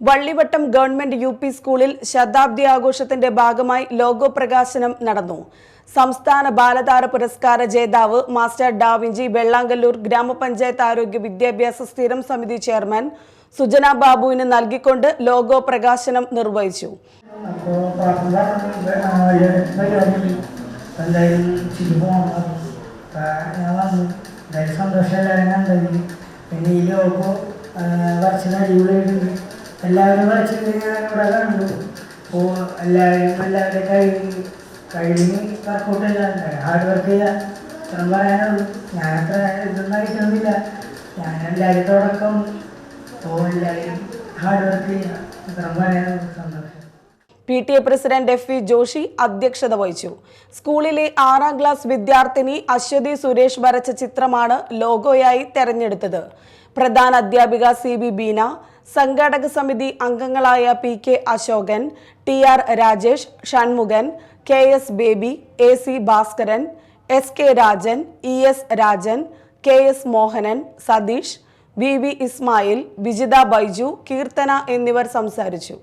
Vallivattam government U P സ്കൂളിൽ ശതാബ്ദി ആഘോഷത്തിന്റെ ഭാഗമായി ലോഗോ പ്രകാശനം നടന്നു. സംസ്ഥാന ബാലതാര പുരസ്കാര ജേതാവ് മാസ്റ്റർ ഡാവിഞ്ചി വെള്ളാങ്കല്ലൂർ ഗ്രാമപഞ്ചായത്ത് ആരോഗ്യ വിദ്യാഭ്യാസ സ്ഥിരം സമിതി ചെയർമാൻ സുജന ബാബുവിന് നൽകിക്കൊണ്ട് ലോഗോ പ്രകാശനം നിർവഹിച്ചു. പിന്നെ ഈ ലോഗോ അടിപൊളിയായിട്ടുണ്ട്. എല്ലാവരും കണ്ടു അപ്പോൾ എല്ലാവരും എല്ലാവരും കഴിഞ്ഞ് കഴിഞ്ഞ് വർക്കൗട്ട് ചെയ്യാൻ ഹാർഡ് വർക്ക് ചെയ്യുക ഇത്രയും പറയാനുള്ളൂ. ഞാനത്ര ഇതൊന്നും ആയിട്ടൊന്നുമില്ല ഞാൻ എല്ലാവരും തുടക്കം. അപ്പോൾ എല്ലാവരും ഹാർഡ് വർക്ക് ചെയ്യുക ഇത്രയും പറയാനുള്ളൂ. സന്തോഷം. P T A president F V Joshi അധ്യക്ഷത വഹിച്ചു. സ്കൂളിലെ ആറാം ക്ലാസ് വിദ്യാർത്ഥിനി അശ്വതി സുരേഷ് വരച്ച ചിത്രമാണ് ലോഗോയായി തെരഞ്ഞെടുത്തത്. പ്രധാന അധ്യാപിക സി ബി ബീന സംഘാടക സമിതി അംഗങ്ങളായ P K Ashokan T R Rajesh Shanmughan K S Baby A C Bhaskaran S K Rajan E S Rajan K S Mohanan Satheesh V V Ismail Vijitha Baiju Keerthana എന്നിവർ സംസാരിച്ചു.